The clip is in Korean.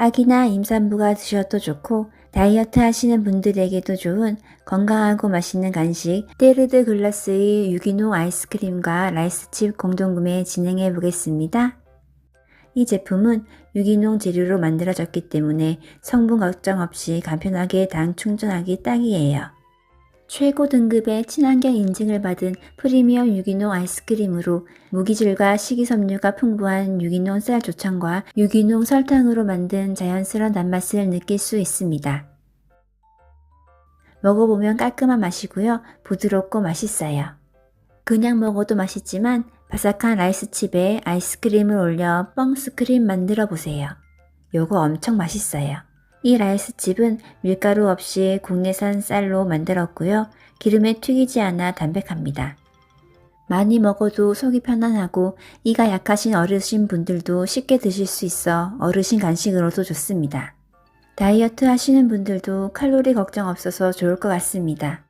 아기나 임산부가 드셔도 좋고 다이어트 하시는 분들에게도 좋은 건강하고 맛있는 간식 테르드 글라스의 유기농 아이스크림과 라이스칩 공동구매 진행해 보겠습니다. 이 제품은 유기농 재료로 만들어졌기 때문에 성분 걱정 없이 간편하게 당 충전하기 딱이에요. 최고 등급의 친환경 인증을 받은 프리미엄 유기농 아이스크림으로 무기질과 식이섬유가 풍부한 유기농 쌀 조청과 유기농 설탕으로 만든 자연스러운 단맛을 느낄 수 있습니다. 먹어보면 깔끔한 맛이고요. 부드럽고 맛있어요. 그냥 먹어도 맛있지만 바삭한 라이스칩에 아이스크림을 올려 뻥스크림 만들어 보세요. 요거 엄청 맛있어요. 이 라이스칩은 밀가루 없이 국내산 쌀로 만들었고요. 기름에 튀기지 않아 담백합니다. 많이 먹어도 속이 편안하고 이가 약하신 어르신 분들도 쉽게 드실 수 있어 어르신 간식으로도 좋습니다. 다이어트 하시는 분들도 칼로리 걱정 없어서 좋을 것 같습니다.